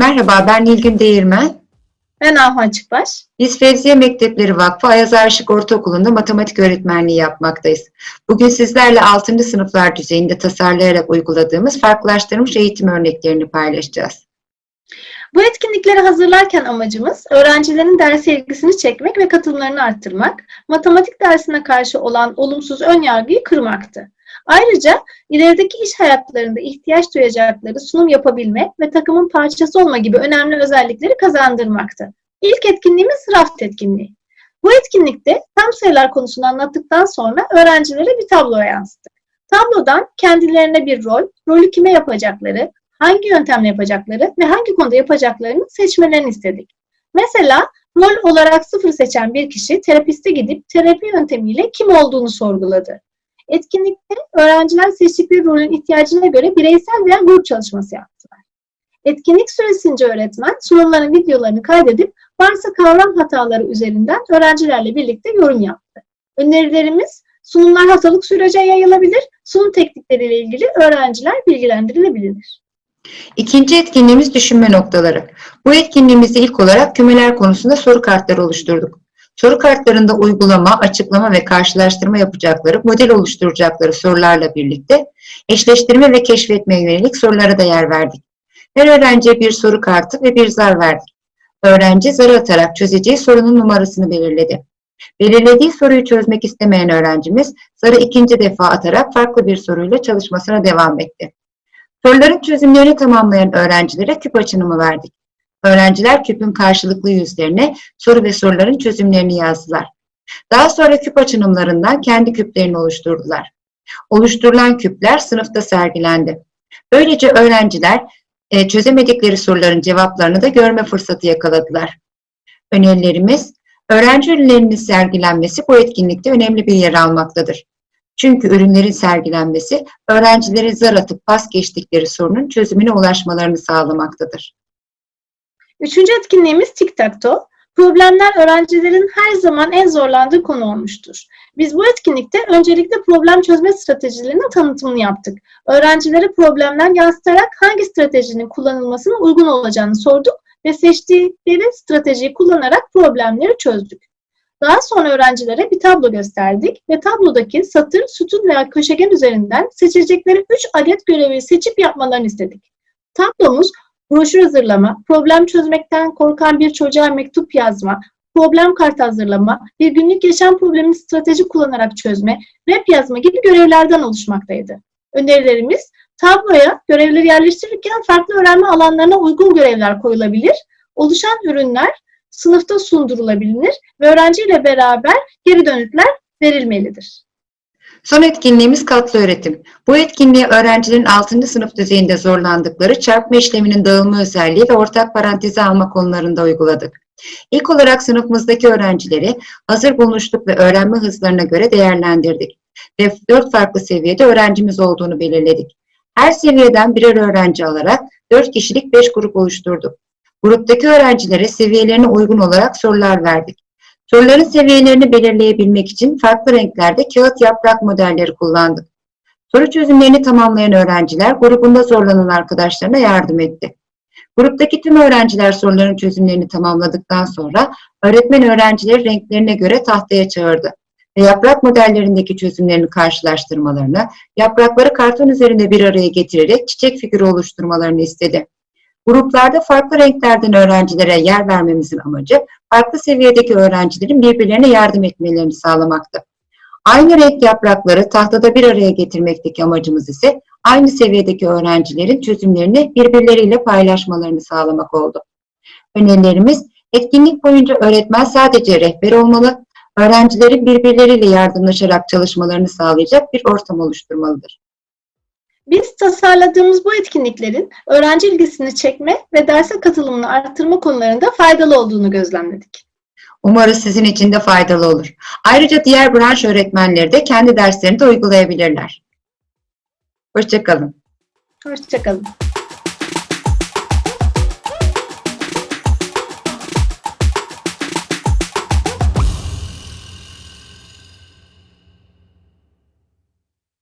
Merhaba, ben Nilgün Değirmen. Ben Ahu Açıkbaş. Biz Fevziye Mektepleri Vakfı Ayaz Aşık Ortaokulu'nda matematik öğretmenliği yapmaktayız. Bugün sizlerle 6. sınıflar düzeyinde tasarlayarak uyguladığımız farklılaştırılmış eğitim örneklerini paylaşacağız. Bu etkinlikleri hazırlarken amacımız öğrencilerin derse ilgisini çekmek ve katılımlarını arttırmak, matematik dersine karşı olan olumsuz ön yargıyı kırmaktı. Ayrıca ilerideki iş hayatlarında ihtiyaç duyacakları sunum yapabilme ve takımın parçası olma gibi önemli özellikleri kazandırmaktı. İlk etkinliğimiz raft etkinliği. Bu etkinlikte tam sayılar konusunu anlattıktan sonra öğrencilere bir tablo yansıttık. Tablodan kendilerine bir rol, rolü kime yapacakları, hangi yöntemle yapacakları ve hangi konuda yapacaklarını seçmelerini istedik. Mesela rol olarak sıfır seçen bir kişi terapiste gidip terapi yöntemiyle kim olduğunu sorguladı. Etkinlikte öğrenciler seçtikleri rolün ihtiyacına göre bireysel veya grup çalışması yaptılar. Etkinlik süresince öğretmen sunumların videolarını kaydedip varsa kavram hataları üzerinden öğrencilerle birlikte yorum yaptı. Önerilerimiz sunumlar haftalık sürece yayılabilir, sunum teknikleriyle ilgili öğrenciler bilgilendirilebilir. İkinci etkinliğimiz düşünme noktaları. Bu etkinliğimizde ilk olarak kümeler konusunda soru kartları oluşturduk. Soru kartlarında uygulama, açıklama ve karşılaştırma yapacakları, model oluşturacakları sorularla birlikte eşleştirme ve keşfetmeye yönelik sorulara da yer verdik. Her öğrenciye bir soru kartı ve bir zar verdik. Öğrenci zarı atarak çözeceği sorunun numarasını belirledi. Belirlediği soruyu çözmek istemeyen öğrencimiz zarı ikinci defa atarak farklı bir soruyla çalışmasına devam etti. Soruların çözümlerini tamamlayan öğrencilere küp açınımı verdik. Öğrenciler küpün karşılıklı yüzlerine soru ve soruların çözümlerini yazdılar. Daha sonra küp açınımlarından kendi küplerini oluşturdular. Oluşturulan küpler sınıfta sergilendi. Böylece öğrenciler e, çözemedikleri soruların cevaplarını da görme fırsatı yakaladılar. Önerilerimiz, öğrenci ürünlerinin sergilenmesi bu etkinlikte önemli bir yer almaktadır. Çünkü ürünlerin sergilenmesi öğrencilerin zar atıp pas geçtikleri sorunun çözümüne ulaşmalarını sağlamaktadır. Üçüncü etkinliğimiz tic-tac-toe. Problemler öğrencilerin her zaman en zorlandığı konu olmuştur. Biz bu etkinlikte öncelikle problem çözme stratejilerinin tanıtımını yaptık. Öğrencilere problemler yansıtarak hangi stratejinin kullanılmasına uygun olacağını sorduk ve seçtikleri stratejiyi kullanarak problemleri çözdük. Daha sonra öğrencilere bir tablo gösterdik ve tablodaki satır, sütun veya köşegen üzerinden seçecekleri 3 adet görevi seçip yapmalarını istedik. Tablomuz broşür hazırlama, problem çözmekten korkan bir çocuğa mektup yazma, problem kartı hazırlama, bir günlük yaşam problemini strateji kullanarak çözme, web yazma gibi görevlerden oluşmaktaydı. Önerilerimiz tabloya görevleri yerleştirirken farklı öğrenme alanlarına uygun görevler koyulabilir, oluşan ürünler sınıfta sundurulabilir ve öğrenciyle beraber geri dönütler verilmelidir. Son etkinliğimiz katlı öğretim. Bu etkinliği öğrencilerin 6. sınıf düzeyinde zorlandıkları çarpma işleminin dağılma özelliği ve ortak parantezi alma konularında uyguladık. İlk olarak sınıfımızdaki öğrencileri hazır bulmuşluk ve öğrenme hızlarına göre değerlendirdik ve 4 farklı seviyede öğrencimiz olduğunu belirledik. Her seviyeden birer öğrenci alarak 4 kişilik 5 grup oluşturduk. Gruptaki öğrencilere seviyelerine uygun olarak sorular verdik. Soruların seviyelerini belirleyebilmek için farklı renklerde kağıt yaprak modelleri kullandık. Soru çözümlerini tamamlayan öğrenciler grubunda zorlanan arkadaşlarına yardım etti. Gruptaki tüm öğrenciler soruların çözümlerini tamamladıktan sonra öğretmen öğrencileri renklerine göre tahtaya çağırdı ve yaprak modellerindeki çözümlerini karşılaştırmalarını, yaprakları karton üzerinde bir araya getirerek çiçek figürü oluşturmalarını istedi. Gruplarda farklı renklerden öğrencilere yer vermemizin amacı farklı seviyedeki öğrencilerin birbirlerine yardım etmelerini sağlamaktı. Aynı renk yaprakları tahtada bir araya getirmekteki amacımız ise aynı seviyedeki öğrencilerin çözümlerini birbirleriyle paylaşmalarını sağlamak oldu. Önerilerimiz etkinlik boyunca öğretmen sadece rehber olmalı, öğrencilerin birbirleriyle yardımlaşarak çalışmalarını sağlayacak bir ortam oluşturmalıdır. Biz tasarladığımız bu etkinliklerin öğrenci ilgisini çekme ve derse katılımını arttırma konularında faydalı olduğunu gözlemledik. Umarız sizin için de faydalı olur. Ayrıca diğer branş öğretmenleri de kendi derslerinde uygulayabilirler. Hoşçakalın. Hoşçakalın.